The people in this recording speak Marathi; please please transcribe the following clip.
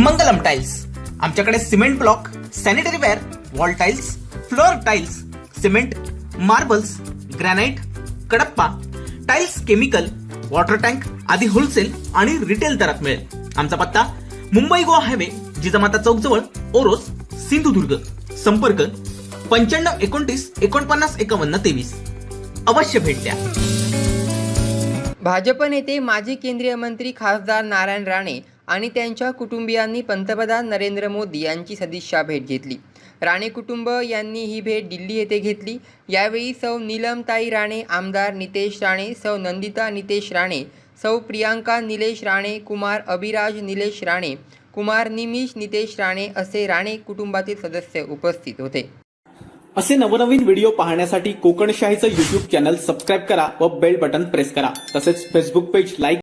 मंगलम टाइल्स आमच्याकडे cement block sanitary ware wall tiles floor tiles cement marbles granite Kadappa tiles chemical water tank आदी होलसेल आणि रिटेल दरात मिळेल. आमचा पत्ता मुंबई गोवा हायवे जिजामाता चौक जवळ ओरोस सिंधुदुर्ग. संपर्क पंच्याण्णव एकोणतीस एकोणपन्नास एकावन्न तेवीस. अवश्य भेट द्या. भाजप नेते माजी केंद्रीय मंत्री खासदार नारायण राणे आणि त्यांच्या कुटुंबियांनी पंतप्रधान नरेंद्र मोदी यांची सदिच्छा भेट घेतली. राणे कुटुंब यांनी ही भेट दिल्ली येथे घेतली. यावेळी सौ नीलमताई राणे आमदार नितेश राणे सौ नंदिता नितेश राणे सौ प्रियांका निलेश राणे कुमार अभिराज निलेश राणे कुमार निमिष नितेश राणे असे राणे कुटुंबातील सदस्य उपस्थित होते. असे नवनवीन व्हिडिओ पाहण्यासाठी कोकणशाहीचं युट्यूब चॅनल सबस्क्राईब करा व बेल बटन प्रेस करा. तसेच फेसबुक पेज लाईक